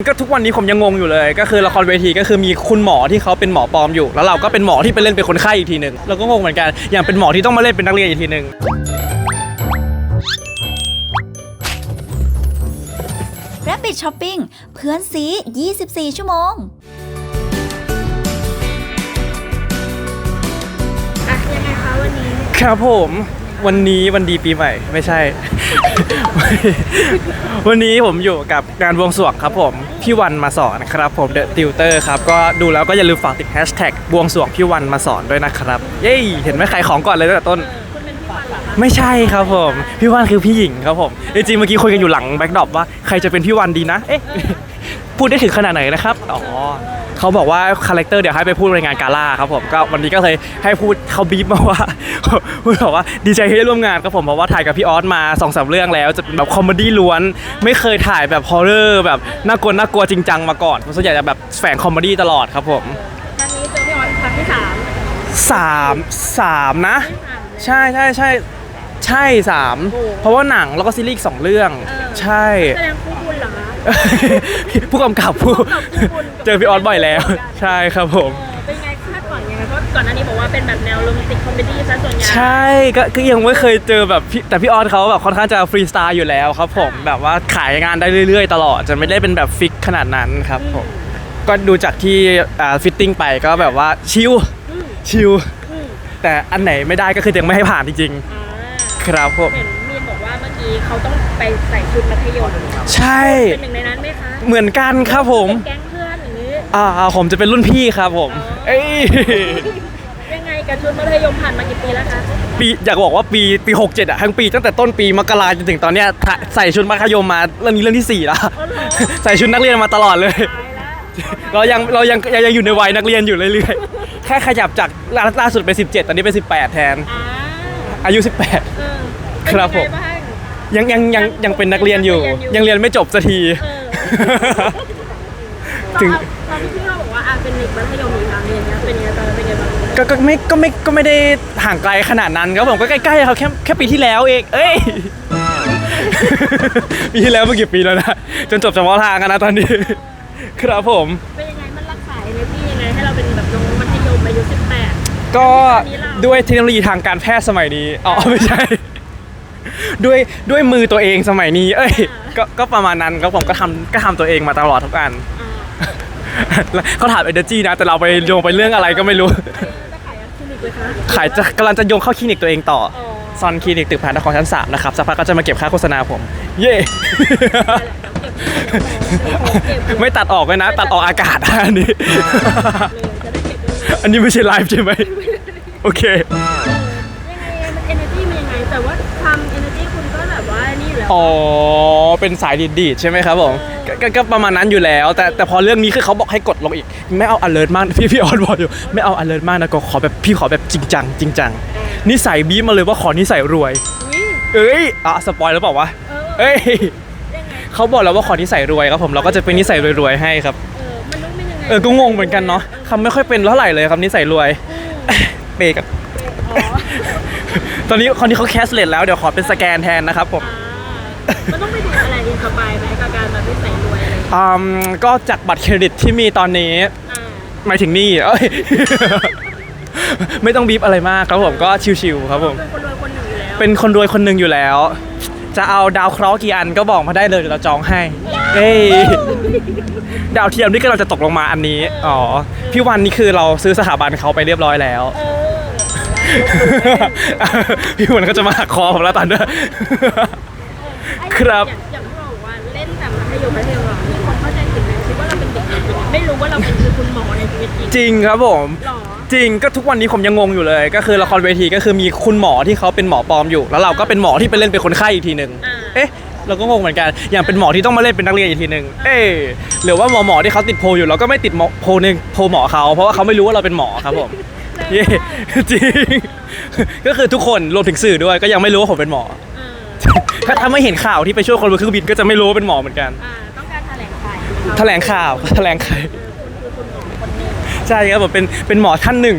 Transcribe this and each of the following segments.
ก็ทุกวันนี้ผมยังงงอยู่เลย ก็คือละครเวทีก็คือมีคุณหมอที่เขาเป็นหมอปลอมอยู่ แล้วเราก็เป็นหมอที่ไปเล่นเป็นคนไข้อีกทีหนึ่งเราก็งงเหมือนกันอย่างเป็นหมอที่ต้องมาเล่นเป็นนักเรียนอีกทีหนึ่ง Rabbit Shopping เพื่อนซี 24 ชั่วโมงอะยังไงคะวันนี้ครับผมวันนี้วันดีปีใหม่ไม่ใช่ วันนี้ผมอยู่กับงานบวงสรวงครับผม พี่วันมาสอนครับผมเดลติลเตอร์ครับก็ดูแล้วก็อย่าลืมฝากติดแฮชแท็กบวงสรวงพี่วันมาสอนด้วยนะครับเย้เห็นไหมขายของก่อนเลยตั้งแต่ต้น ไม่ใช่ครับผม พี่วันคือพี่หญิงครับผมจริงๆเมื่อกี้คุยกันอยู่หลังแบ็กดรอปว่าใครจะเป็นพี่วันดีนะเอ๊ะพูดได้ถึงขนาดไหนนะครับอ๋อ เขาบอกว่าคาแรคเตอร์เดี๋ยวให้ไปพูดในงานกาล่าครับผมก็วันนี้ก็เลยให้พูดเขาบีบมาว่าพูดบอกว่าดีใจที่ได้ร่วมงานครับผมเพราะว่าถ่ายกับพี่ออสมาสองสามเรื่องแล้วจะเป็นแบบคอมเมดี้ล้วน ไม่เคยถ่ายแบบฮอร์เรอร์แบบน่ากลัวน่ากลัวจริงจังมาก่อนส่วนใหญ่จะแบบแฝงคอมเมดี้ตลอดครับผมครั้งนี้เจอพี่ออนครั้งที่สามสามสามนะที่สามใช่ใช่ใช่ใช่สามโอ้เพราะว่าหนังแล้วก็ซีรีส์อีกสองเรื่องเออใช่แสดงคู่บุญเหรอคะ ผู้กำกับผู้ผู้กำกับผู้บุญเจอพี่ออสบ่อยแล้ว ใช่ครับผมเออเป็นไงคาดหวังยังไงเพราะก่อนหน้านี้บอกว่าเป็นแบบแนวโรแมนติกคอมเมดี้ซะส่วนใหญ่ใช่ก็ก็ยังไม่เคยเจอแบบพี่แต่พี่ออสเขาแบบค่อนข้างจะฟรีสไตล์อยู่แล้วครับผมแบบว่าขายงานได้เรื่อยๆ ตลอด จะไม่ได้เป็นแบบฟิกขนาดนั้นครับผมก็ดูจากที่อ่าฟิตติ้งไปก็แบบว่าชิลอืมชิลอืมแต่อันไหนไม่ได้ก็คือยังไม่ให้ผ่านจริงอ่าๆครับผม เห็นมี นบอกว่าเมื่อกี้เขาต้องไปใส่ชุดมัธยมใช่ เป็นหนึ่งในนั้นไหมคะเหมือนกันครับผมเป็นแก๊งเพื่อนอย่างนี้อ่าผมจะเป็นรุ่นพี่ครับผม เอ้ยยังไงกับชุดมัธยมผ่านมากี่ปีแล้วคะปีอยากบอกว่าปีปีหกเจ็ดอะทั้งปีตั้งแต่ต้นปีมกราจนถึงตอนเนี้ยถ่าใส่ชุดมัธยมมาเรื่องนี้เรื่องที่สี่แล้วอ๋อเหรอใส่ชุดนักเรียนมาตลอดเลยตายแล้วเรายังเรายังยังยังอยู่ในวัยนักเรียนอยู่เรื่อยๆ แค่ขยับจากล่าล่าสุดเป็น 17 ตอนนี้เป็น 18 แทนอ่าอายุเออ18 ครับผมเป็น ยังไงางยังยังยังยังเป็นนักเรียนอยู่ ยังเรียนไม่จบสักที เออถึง ตอนที่พี่เราบอกว่าอะเป็นเด็กมัธยมอีกครั้งอย่างเงี้ยเป็นยังไงตอนนั้นเป็นยังไงบ้างก็ก็ไม่ก็ไม่ก็ไม่ได้ห่างไกลขนาดนั้นครับผมก็ใกล้ๆเขาแค่แค่ปีที่แล้วเองเอ้ย ปีที่แล้วเมื่อกี่ปีแล้วนะจนจบเฉพาะทางกันนะตอนนี้ ครับผม เป็นยังไงมันรักษาเอเนจียังไงให้เราเป็นแบบน้องมัธยมอายุ 18 ก็ตอนนี้เราด้วยเทคโนโลยีทางการแพทย์สมัยนี้อ๋อไม่ใช่ ด้วยด้วยมือตัวเองสมัยนี้ เอ้ยก็ก็ประมาณนั้นครับผมก็ทำก็ทำตัวเองมาตลอดทุกอันอ่าแล้วเขาถามเอเนจีนะ แต่เราไปโยงไปเรื่องอะไรก็ไม่รู้ จะขายคลินิกเลยคะ ขายจะกำลังจะโยงเข้าคลินิกตัวเองต่ออ๋อซอนคลินิกตึกแผนนครชั้น3นะครับสักพักก็จะมาเก็บค่าโฆษณาผม เย่ ไม่ตัดออกเลยนะ ตัดออกอากาศนะอันนี้ จะได้เก็บเงินอันนี้ไม่ใช่ไลฟ์ใช่ไหม โอเค อยู่แล้วอ๋อ เป็นสายดีดๆใช่ไหมครับผมกก็ก็ประมาณนั้นอยู่แล้ว แต่แต่พอเรื่องนี้คือเขาบอกให้กดลงอีก ไม่เอา alert มากพี่พี่ออนบอกอยู่ ไม่เอา alert มากนะก็ขอแบบพี่ขอแบบจริงจังจริงจังนิสัยบีบมาเลยว่าขอนิสัยรวยอุ๊ยเอ้ยอะสปอยแล้วเปล่าวะเออเอ้ยยังไงเขาบอกแล้วว่าขอนิสัยรวยครับผมเราก็จะเป็นนิสัยรวยๆให้ครับ เออมันต้องเป็นยังไงเออก็งงเหมือนกันเนาะคำไม่ค่อยเป็นเท่าไหร่เลยครับนิสัยรวยเปย์กันอ๋อตอนนี้คนที่เขาแคสเลตแล้วเดี๋ยวขอเป็นสแกนแทนนะครับผมอ่า มันต้องไปดูอะไรอินสปายไหมกับการแบบนิสัยรวยอะไรอย่างเงี้ยอืมก็จากบัตรเครดิตที่มีตอนนี้ อ่าหมายถึงหนี่เอ้ย ไม่ต้องบีบอะไรมากครับผมก็ชิวๆครับผม เป็นคนรวยคนหนึ่งอยู่แล้วเป็นคนรวยคนหนึ่งอยู่แล้ว จะเอาดาวเคราะห์กี่อันก็บอกมาได้เลยเดี๋ยวเราจองให้ เอ้ย ดาวเทียมนี่ก็เราจะตกลงมาอันนี้ อ๋อ พี่วันนี่คือเราซื้อสถาบันเขาไปเรียบร้อยแล้ว เออ พี่วันก็จะมาหักคอผมแล้วตอนนี้ ครับอย่างอย่างที่เราบอกว่าเล่นแต่มัธยมมัธยมเรามีคนเข้าใจผิดไหมคิดว่าเราเป็นเด็กจริงๆไม่รู้ว่าเราเป็นคือคุณหมอในชีวิตจริงจริงครับผม หรอจริงก็ทุกวันนี้ผมยังงงอยู่เลย ก็คือละครเวทีก็คือมีคุณหมอที่เขาเป็นหมอปลอมอยู่ แล้วเราก็เป็นหมอที่ไปเล่นเป็นคนไข้อีกทีหนึ่งอ่าเอ๊ะ เราก็งงเหมือนกันอย่างเป็นหมอที่ต้องมาเล่นเป็นนักเรียนอีกทีหนึ่งเอ๊ะหรือว่าหมอหมอที่เขาติดโพลอยู่เราก็ไม่ติดหมอโพลในโพลหมอเขาเพราะว่าเขาไม่รู้ว่าเราเป็นหมอครับผมเย่จริงก็คือทุกคนรวมถึงสื่อด้วยก็ยังไม่รู้ว่าผมเป็นหมอเออ ถ้าถ้าไม่เห็นข่าวที่ไปช่วยคนบนเครื่องบินก็จะไม่รู้ว่าเป็นหมอเหมือนกัน อ่าต้องการแถลงไขแถลงข่าวแถลงไขคุณคือคุณหมอคนหนึ่งใช่ครับผมเป็นเป็นหมอท่านหนึ่ง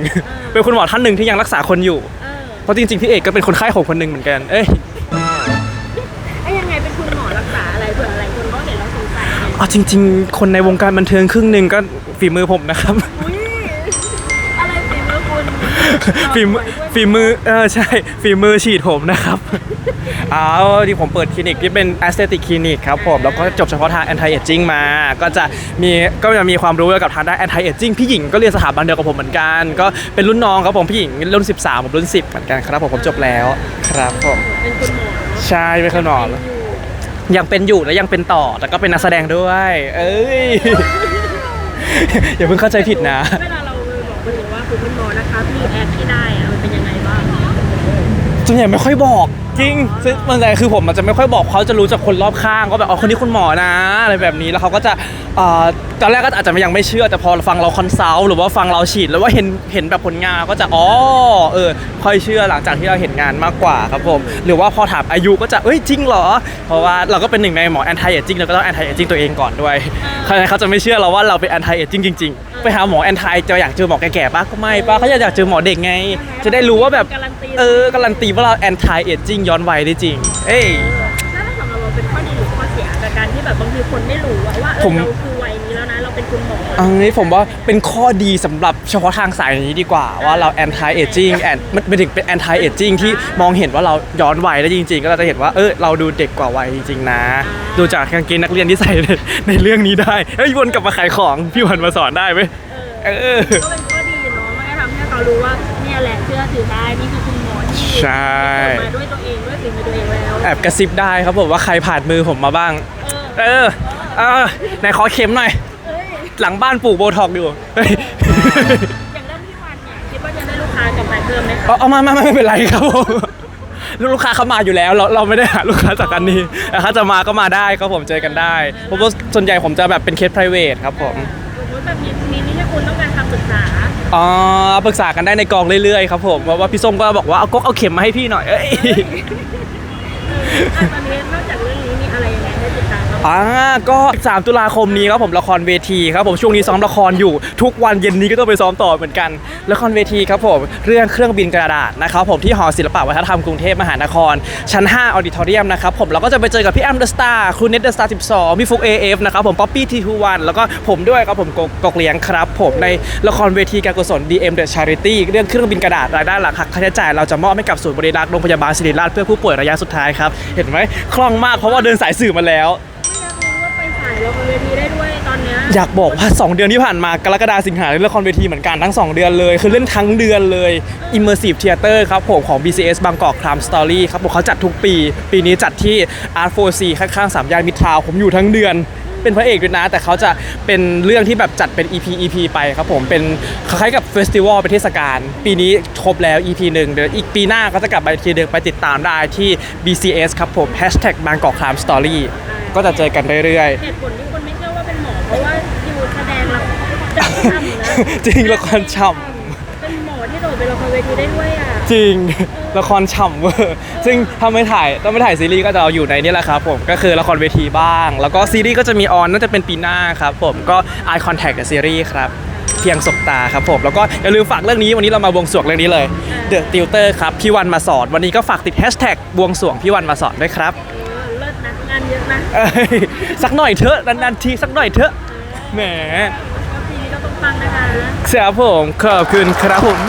เป็นคุณหมอท่านหนึ่งที่ยังรักษาคนอยู่ เออเพราะจริงๆพี่เอกก็เป็นคนไข้ของคนหนึ่งเหมือนกัน เอ้ยไอ้ยังไงเป็นคุณหมอรักษาอะไรเผื่ออะไรคนเขาเห็นแล้วสงสัยไงเอาจริง ๆ คนในวงการบันเทิงครึ่งหนึ่งก็ฝีมือผมนะครับ อุ้ย ฝีมือฝีมือเออใช่ฝีมือฉีดผมนะครับอ้าวที่ผมเปิดคลินิกที่เป็น aesthetic clinic ครับผม แล้วก็จบเฉพาะทาง anti aging มา ก็จะมีก็จะมีความรู้เกี่ยวกับทางด้าน anti aging พี่หญิงก็เรียนสถาบันเดียวกับผมเหมือนกัน ก็เป็นรุ่นน้องครับผมพี่หญิงรุ่น 13 ผมรุ่น 10 เหมือนกันครับผมผมจบแล้วครับผมเป็นคุณหมอใช่เป็นคนหมอยังเป็นอยู่และยังเป็นต่อแล้วก็เป็นนักแสดงด้วย เอ้ยอย่าเพิ่งเข้าใจผิดนะ คุณเป็นหมอนะคะพี่แอดที่ได้อะมันเป็นยังไงบ้าง ส่วนใหญ่ไม่ค่อยบอก จริงซึ่งส่วนใหญ่คือผมมันจะไม่ค่อยบอกเขาจะรู้จากคนรอบข้างว่าแบบอ๋อคนนี้คุณหมอนะอะไรแบบนี้แล้วเขาก็จะเอ่อตอนแรกก็อาจจะยังไม่เชื่อแต่พอฟังเราคอนซัลท์หรือว่าฟังเราฉีดแล้วว่าเห็นเห็นแบบผลงานก็จะอ๋อเออค่อยเชื่อหลังจากที่เราเห็นงานมากกว่าครับผม หรือว่าพอถามอายุก็จะเอ้ยจริงเหรอ เพราะว่าเราก็เป็นหนึ่งในหมอแอนตี้เอจิ้งเราก็ต้องแอนตี้เอจิ้งตัวเองก่อนด้วยเขาเขาจะไม่เชื่อเราว่าเราเป็นแอนตี้เอจิ้งจริงๆ ไปหาหมอแอนตี้จะอยากเจอหมอแก่ๆป้าก็ไม่ป้าเขาอยากเจอหมอเด็กไง จะได้รู้ว่าแบบเออการันตีว่าเราแอนตี้เอจิ้งย้อนวัยได้จริง เอ้ย แล้วถ้าสำหรับเราเป็นข้อดีหรือข้อเสียกับการที่แบบบางทีคนไม่รู้อะว่าเอผอมเราคือวัยนี้แล้วนะเราเป็นคุณหมออันนี้ผมว่าเป็นข้อดีสำหรับเฉพาะทางสายนี้ดีกว่า ว่าเรา anti aging แอนมันเป็นถึงเป็น anti aging ที่มองเห็นว่าเราย้อนวัยได้จริง ๆ ก็เราจะเห็นว่าเออเราดูเด็กกว่าวัยจริงๆนะ ดูจากกางเกงนักเรียนที่ใส่ในในเรื่องนี้ได้เฮ้ยวนกลับมาขายของพี่วันมาสอนได้ไหมเออก็เป็นข้อดีเนาะมันก็ทำให้เขารู้ว่าเนี่ยแหละเชื่อถือได้นี่คือคุณหมอที่ ใช่มาด้วยตัวเองด้วยฝีมือตัวเองแล้วแอบกระซิบได้ครับผมว่าใครผ่านมือผมมาบ้าง เออ เออเออไหนขอเข็มหน่อย เอ้ยหลังบ้านปลูกโบท็อกอยู่เฮ้ยอย่างเรื่องพี่วันเนี่ยคิดว่าจะได้ลูกค้ากลับมาเพิ่มไหมคะเอาเอามามาไม่เป็นไรครับผมลูกค้าเขามาอยู่แล้ว เราเราไม่ได้หาลูกค้าจากกันนี้แต่ถ้าจะมาก็มาได้ครับผมเจอกันได้เพราะว่าส่วนใหญ่ผมจะแบบเป็นเคส private ครับผม สมมติแบบมีมีนี่ที่คุณต้องการคำ ปรึกษาอ๋อปรึกษากันได้ในกองเรื่อยๆครับผมเพราะว่าพี่ส้มก็บอกว่าเอาก๊กเอาเข็มมาให้พี่หน่อยเอ้ย อะตอนนี้นอก อ่าก็ 3 ตุลาคมนี้ครับผมละครเวทีครับผมช่วงนี้ซ้อมละครอยู่ทุกวันเย็นนี้ก็ต้องไปซ้อมต่อเหมือนกันละครเวทีครับผมเรื่องเครื่องบินกระดาษนะครับผมที่หอศิลปวัฒนธรรมกรุงเทพมหานคร ชั้น 5 ออดิทอเรียมนะครับผมเราก็จะไปเจอกับพี่แอมเดอะสตาร์ครูเน็ตเดอะสตาร์12พี่ฟุก AF นะครับผมป๊อปปี้ทีทูวันแล้วก็ผมด้วยครับผมกกกเลี้ยงครับ ผมในละครเวทีการกุศล DM The Charity เรื่องเครื่องบินกระดาษรายได้หลักหักค่าใช้จ่ายเราจะมอบให้กับศูนย์บริรักษ์โรงพยาบาลศิริราชเพื่อผู้ป่วยระยะสุดท้ายครับเห็นไหมคล่องมากเพราะว่าเดินสายสื่อมาแล้ว อยากรู้ว่าไปสายละครเวทีได้ด้วยตอนเนี้ยอยากบอกว่า 2 เดือนที่ผ่านมากรกฎาสิงหาเล่นละครเวทีเหมือนกันทั้ง 2 เดือนเลย คือเล่นทั้งเดือนเลย Immersive Theater ครับผมของ BCS บางกอก Crime Story ครับผมเขาจัดทุกปี ปีนี้จัดที่ Art 4C ข้างๆสามย่านมิตรทาวน์ผมอยู่ทั้งเดือน เป็นพระเอกด้วยนะ แต่เขาจะเป็นเรื่องที่แบบจัดเป็น EP EP ไปครับผมเป็นคล้ายๆกับเฟสติวัลเป็นเทศกาลปีนี้ครบแล้ว EP หนึ่งเดี๋ยวอีกปีหน้าก็จะกลับไปอีกทีหนึงไปติดตามได้ที่ BCS ครับผม Hashtag บางกอก Crime Story ก็จะเจอกันเรื่อยๆเหตุผลที่คนไม่เชื่อว่าเป็นหมอเพราะว่าอยู่แสดงละครจะทำนะจริงละครฉ่เป็นหมอที่โดดไปละครเวทีได้ด้วยอะจริง ละครฉ่ำเวอร์ซึ่งถ้าไม่ถ่ายต้องไม่ถ่ายซีรีส์ก็จะเอาอยู่ในนี่แหละครับผม ก็คือละครเวทีบ้าง แล้วก็ซีรีส์ก็จะมีออนน่าจะเป็นปีหน้าครับผม ก็ Eye Contact กับซีรีส์ครับ เพียงสบตาครับผม แล้วก็อย่าลืมฝากเรื่องนี้ วันนี้เรามาบวงสรวงเรื่องนี้เลย The Tutor ครับ พี่วันมาสอน วันนี้ก็ฝากติดแฮชแท็กบวงสรวงพี่วันมาสอนด้วยครับ เออเลิศนะงานเยอะนะเอ้ยสักหน่อยเถอะนานๆทีสักหน่อยเถอะแหมก็ปีนี้ก็ต้องฟังนะคะเสียผมขอบคุณครับผม